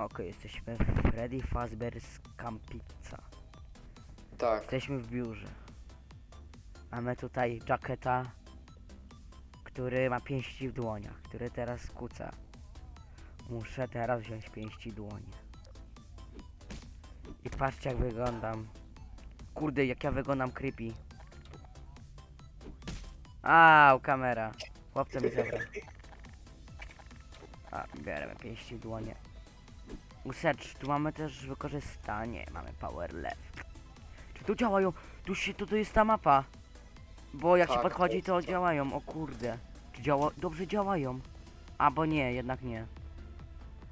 Okej, jesteśmy w Freddy Fazbear's Campizza. Tak. Jesteśmy w biurze. Mamy tutaj Jacketa, który ma pięści w dłoniach, który teraz kuca. Muszę teraz wziąć pięści dłonie. I patrzcie jak wyglądam. Kurde, jak ja wyglądam creepy. Au, kamera. Chłopca mi zabrał. A, bierzemy pięści w dłonie. Usecz, tu mamy też wykorzystanie. Mamy power left. Czy tu działają? Tu się, to, to jest ta mapa. Bo jak się Tak, podchodzi, to to jest to. działają. O kurde. Czy działa? Dobrze działają. A bo nie, jednak nie.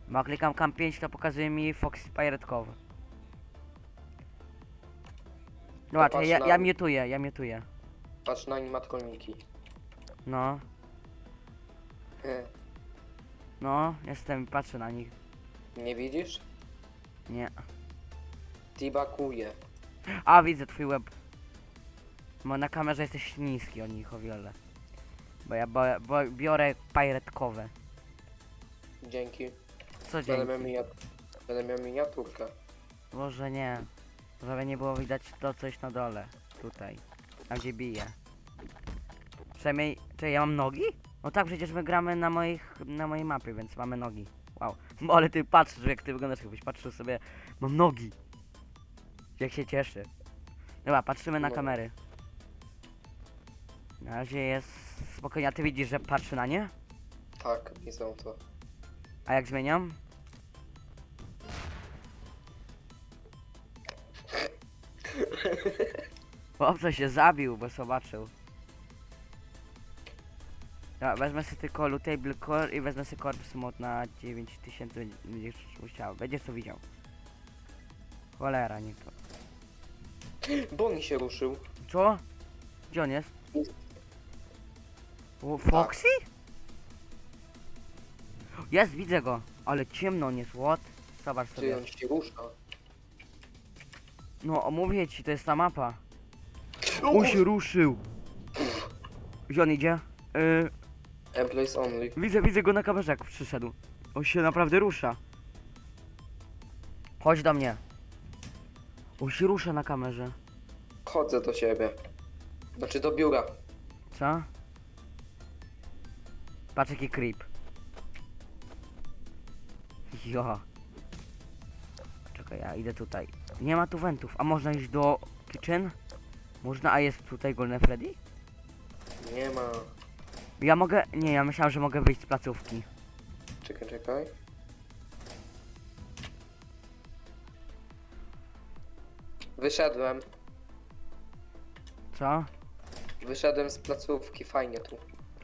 Bo jak klikam cam 5, to pokazuje mi Fox Piratkowy. Dobra, patrz czekaj, ja, na- ja miotuję, ja miotuję. Patrz na animatroniki. No, no, jestem, patrzę na nich. Nie widzisz? Nie. Tibakuje. A, widzę twój web. Bo na kamerze jesteś niski od nich o wiele. Bo ja bo, bo biorę piratkowe. Dzięki. Co Będę miał, miniat... Będę miał miniaturkę. Może nie. Żeby nie było widać to coś na dole. Tutaj. Tam gdzie bije. Przynajmniej. Czy ja mam nogi? No tak, przecież my gramy na moich. na mojej mapie, więc mamy nogi. Wow. Ale ty patrzysz, jak ty wyglądasz, jakbyś patrzył sobie. Mam nogi. Jak się cieszy. Dobra, patrzymy na No. kamery. Na razie jest spokojnie, a ty widzisz, że patrzy na nie? Tak, widzę to. A jak zmieniam? Chłopco się zabił, bo zobaczył. Ja wezmę sobie tylko Lutable Core i wezmę sobie Corpse Mod na 9000 będziesz musiał, będziesz to widział. Cholera, nie to. Bonnie się ruszył. Co? Gdzie on jest? O, Foxy? Jest, widzę go, ale ciemno on jest, what? Zobacz Czy sobie. on się rusza? No, mówię ci, to jest ta mapa. On się ruszył! Gdzie on idzie? Yy, Employees only. widzę, widzę go na kamerze, jak przyszedł. On się naprawdę rusza. Chodź do mnie. On się rusza na kamerze. Chodzę do ciebie. Znaczy do biura. Co? Patrz jaki creep. Jo. Czekaj, ja idę tutaj. Nie ma tu wentów, a można iść do kitchen? Można, a jest tutaj Golden Freddy? Nie ma. Ja mogę, nie, ja myślałem, że mogę wyjść z placówki. Czekaj, czekaj. Wyszedłem. Co? Wyszedłem z placówki, fajnie tu.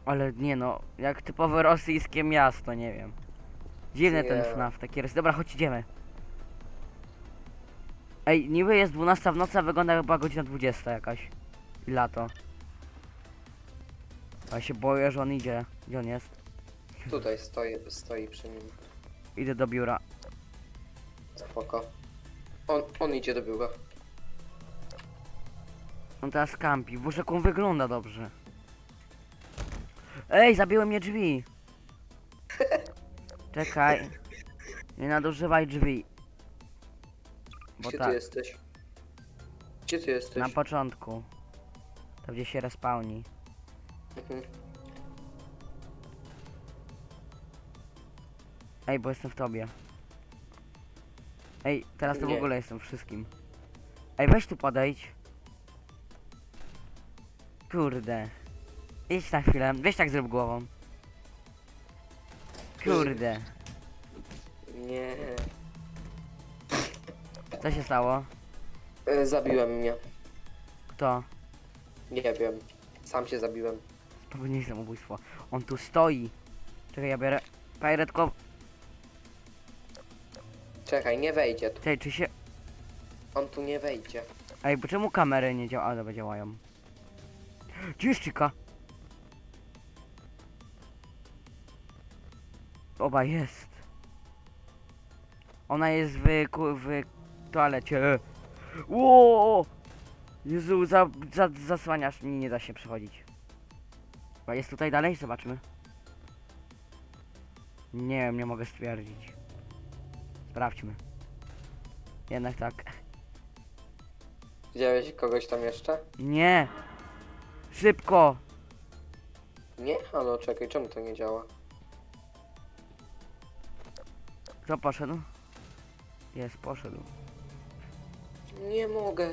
Ale nie no, jak typowe rosyjskie miasto, nie wiem. Dziwny ten Nie. FNAF, taki jest. Dobra, chodź idziemy. Ej, niby jest 12 w nocy, a wygląda chyba godzina 20 jakaś. I lato. A ja się boję, że on idzie. Gdzie on jest? Tutaj stoi, stoi przy nim. Idę do biura. Spoko. On, on idzie do biura. On teraz kampi. Boże, jak on wygląda dobrze. Ej, zabiły mnie drzwi. Czekaj. Nie nadużywaj drzwi. Bo Gdzie tak. ty jesteś? Gdzie ty jesteś? Na początku. To gdzie się respawni. Ej, bo jestem w tobie. Ej, teraz to w Nie. ogóle jestem wszystkim. Ej, weź tu podejdź. Kurde. Idź na chwilę. Weź tak zrób głową. Kurde. Nie. Co się stało? E, Zabiłem mnie. Kto? Nie wiem. Sam się zabiłem. Popełniłeś samobójstwo. On tu stoi. Czekaj, ja biorę... Piratko... Czekaj, nie wejdzie tu. Czekaj, czy się... On tu nie wejdzie. Ej, bo czemu kamery nie działają? A, dobra, działają. Gdzie jest Chica? Oba jest. Ona jest w, ku- w toalecie. Ło! Jezu, za, za, zasłaniasz mi, nie da się przechodzić. A jest tutaj dalej? Zobaczmy. Nie wiem, nie mogę stwierdzić. Sprawdźmy. Jednak tak. Widziałeś kogoś tam jeszcze? Nie! Szybko! Nie? Halo, czekaj, czemu to nie działa? Kto poszedł? Jest, poszedł. Nie mogę.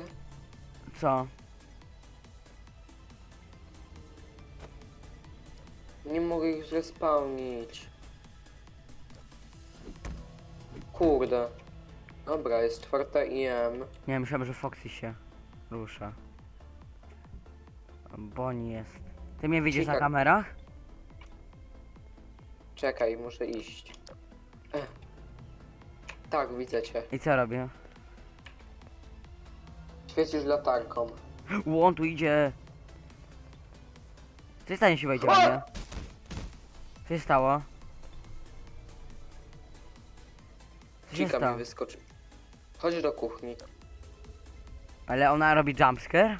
Co? Nie mogę ich zrespawnić. Kurde. Dobra, jest czwarta IM. Nie, myślałem, że Foxy się rusza. Boni jest. Ty mnie widzisz na Ciekawe. kamerach? Czekaj, muszę iść. Ech. Tak, widzę cię. I co robię? Świecisz latarką. U, on tu idzie. Co się stanie, jeśli wejdzie na mnie? Co się stało? Co się Chica mi stało? wyskoczy. Chodź do kuchni. Ale ona robi jumpscare?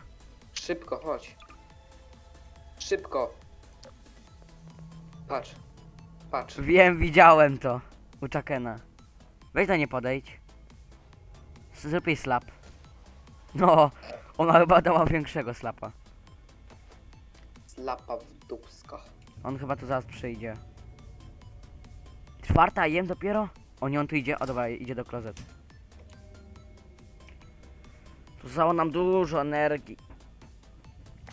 Szybko, chodź. Szybko. Patrz. Patrz. Wiem, widziałem to. U Chakena. Weź do nie podejdź. Zrób jej slap. No, ona chyba dała większego slapa. Zlapa w dupsko. On chyba tu zaraz przyjdzie. Czwarta jem dopiero? O nie, on tu idzie. O dobra, idzie do klozetu. Tu zało nam dużo energii.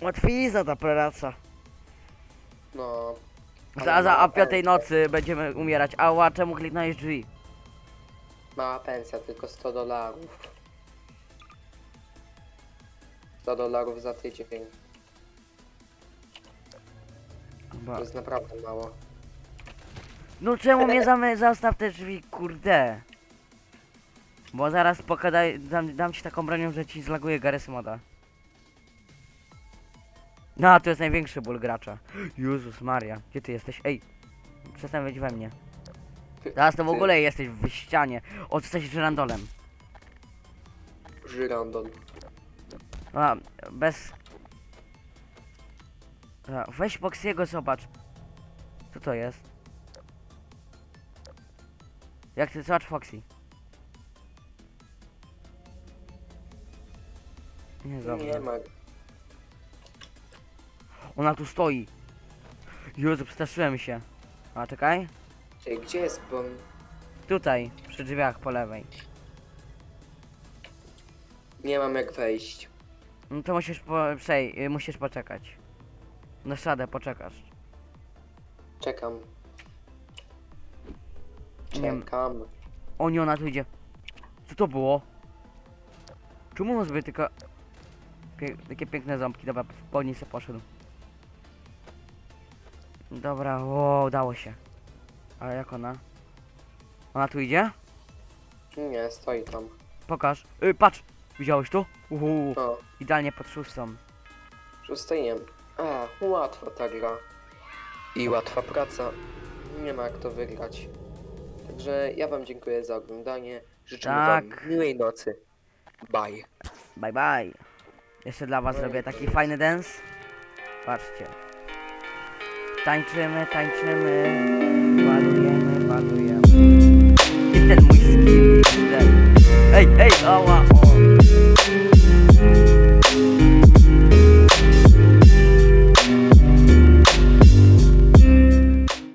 Łatwizna ta praca. No. Zaraz a mała o piątej nocy będziemy umierać. Ała, czemu kliknąłeś drzwi? Mała pensja, tylko 100 dolarów. 100 dolarów za tydzień. Chyba- To jest naprawdę mało. No czemu mnie zamy, zastaw te drzwi, kurde? Bo zaraz pokadaj, dam, dam ci taką bronią, że ci zlaguje Garys moda. No, to jest największy ból gracza. Jezus Maria, gdzie ty jesteś? Ej, przestań być we mnie. Zaraz to w ogóle jesteś w ścianie. O, ty jesteś żyrandolem. Żyrandol. A, bez... A, weź Boxiego, zobacz. Co to jest? Jak ty, zobacz Foxy. Nie, dobrze. Nie ma. Ona tu stoi. Jezu, przestraszyłem się. A, czekaj. Ty, gdzie jest bon? Tutaj, przy drzwiach po lewej. Nie mam jak wejść. No to musisz po, przej, y, musisz poczekać. Na szadę poczekasz. Czekam. Nie wiem. Czekam. O nie, ona tu idzie. Co to było? Czemu on sobie tylko... Pie takie piękne ząbki, dobra, po niej se poszedł. Dobra, o, udało się. Ale jak ona? Ona tu idzie? Nie, stoi tam. Pokaż. Y, patrz! Widziałeś to? Uhu, O, idealnie pod szóstą. szóstej a, łatwa ta gra. I łatwa praca. Nie ma jak to wygrać. Także ja wam dziękuję za oglądanie. Życzę Tak. wam miłej nocy. Bye. Bye bye. Jeszcze dla was zrobię taki fajny dance. Patrzcie. Tańczymy, tańczymy. Balujemy, balujemy. I ten mój skill. kurde. Ej, ej, ała, o.